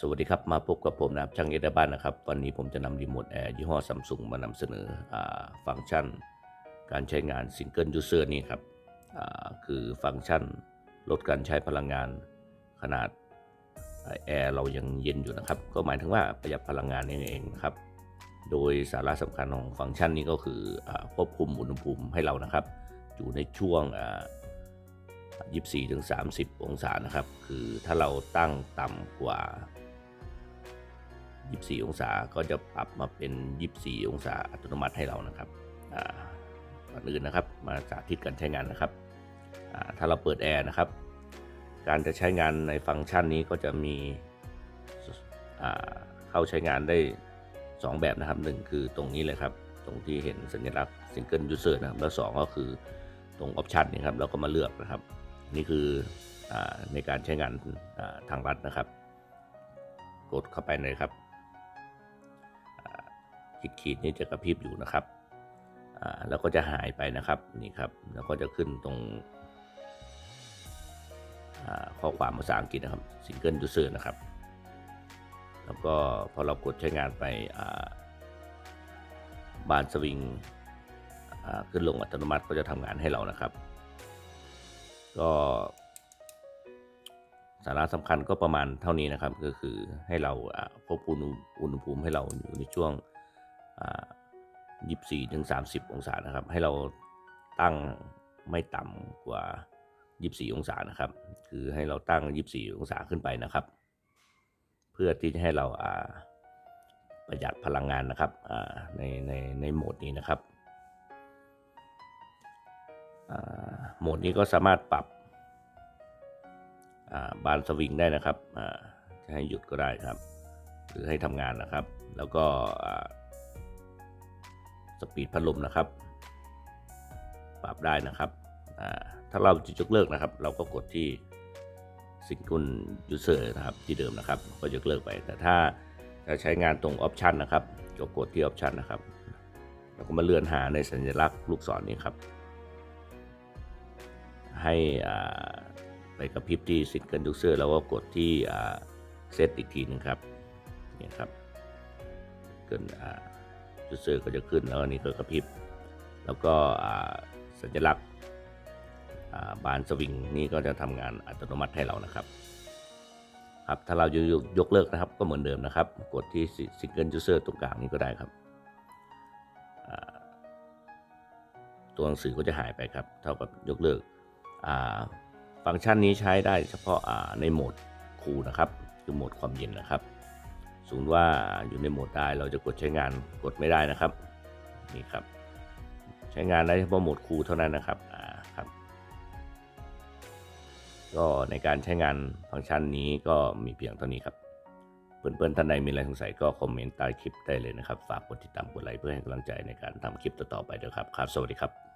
สวัสดีครับ มาพบกับผมนะครับช่างเอเดบ้านนะครับ วันนี้ผมจะนำรีโมทแอร์ยี่ห้อซัมซุงมานำเสนออฟังก์ชัน การใช้งานซิงเกิลยูเซอร์นี่ครับคือฟังก์ชันลดการใช้พลังงานขนาดแอร์เรายังเย็นอยู่นะครับ ก็หมายถึงว่าประหยัดพลังงานนั่เองครับ โดยสาระสำคัญของฟังก์ชันนี้ก็คืออควบคุมอุณหภูมิให้เรานะครับ อยู่ในช่วง24-30 องศานะครับ คือถ้าเราตั้งต่ำกว่า 24 องศาก็จะปรับมาเป็น 24 องศาอัตโนมัติให้เรานะครับอ่าก่อนอื่นนะครับมาสาธิตการใช้งานนะครับอ่าถ้าเราเปิดแอร์นะครับ การจะใช้งานในฟังก์ชันนี้ก็จะมีอ่าเข้าใช้งานได้ 2 แบบนะครับหนึ่งคือตรงนี้เลยครับ ตรงที่เห็นสัญลักษณ์ Single User นะครับ แล้วสองก็คือตรงออปชันนี่ครับเราก็มาเลือกนะครับ นี่คืออาในการใช้งานทางรัฐนะครับ กดเข้าไปเลยครับ ขีดขีดนี่จะกระพริบอยู่นะครับอ่าแล้วก็จะหายไปนะครับนี่ครับ แล้วก็จะขึ้นตรงข้อความภาษาอังกฤษนะครับ Single User นะครับ แล้วก็พอเรากดใช้งานไปบานสวิงขึ้นลงอัตโนมัติก็จะทำงานให้เรานะครับ ก็สาระสำคัญก็ประมาณเท่านี้นะครับ ก็คือให้เราควบคุมอุณหภูมิให้เราอยู่ในช่วง ยี่สี่ถึงสามสิบองศานะครับ ให้เราตั้งไม่ต่ำกว่า24องศานะครับ คือให้เราตั้ง24องศาขึ้นไปนะครับ เพื่อที่จะให้เราาประหยัดพลังงานนะครับในในในโหมดนี้นะครับโหมดนี้ก็สามารถปรับาบานสวิงได้นะครับจะให้หยุดก็ได้ครับ หรือให้ทำงานนะครับ แล้วก็ สปีดพัดลมนะครับ ปรับได้นะครับ ถ้าเราจะยกเลิกนะครับ เราก็กดที่ Single User นะครับที่เดิมนะครับ ก็ยกเลิกไป แต่ถ้าจะใช้งานตรงออปชันนะครับก็กดที่ออปชันนะครับ แล้วก็มาเลื่อนหาในสัญลักษณ์ลูกศรนี้ครับ ให้ไปกระพริบที่ Single User แล้วก็กดที่เซตอีกทีหนึงครับนี่ครับเกิน ยูเซอร์ก็จะขึ้นแล้วอันนี้ก็กระพริบ แล้วก็สัญลักษณ์บานสวิงนี่ก็จะทำงานอัตโนมัติให้เรานะครับครับถ้าเราจะยกยกเลิกนะครับก็เหมือนเดิมนะครับ กดที่ Single User ตรงกลางนี้ก็ได้ครับตัวหนังสือก็จะหายไปครับ เท่ากับยกเลิกฟังก์ชันนี้ใช้ได้เฉพาะในโหมดคูลนะครับ คือโหมดความเย็นนะครับ สมมติว่าอยู่ในโหมดได้เราจะกดใช้งานกดไม่ได้นะครับนี่ครับ ใช้งานได้เฉพาะโหมดครูเท่านั้นนะครับอ่าครับก็ในการใช้งานฟังก์ชันนี้ก็มีเพียงเท่านี้ครับเพื่อนๆท่านใดมีอะไรสงสัยก็คอมเมนต์ใต้คลิปได้เลยนะครับ ฝากกดติดตามกดไลค์เพื่อให้กำลังใจในการทำคลิปต่อๆไปด้วยครับครับ สวัสดีครับ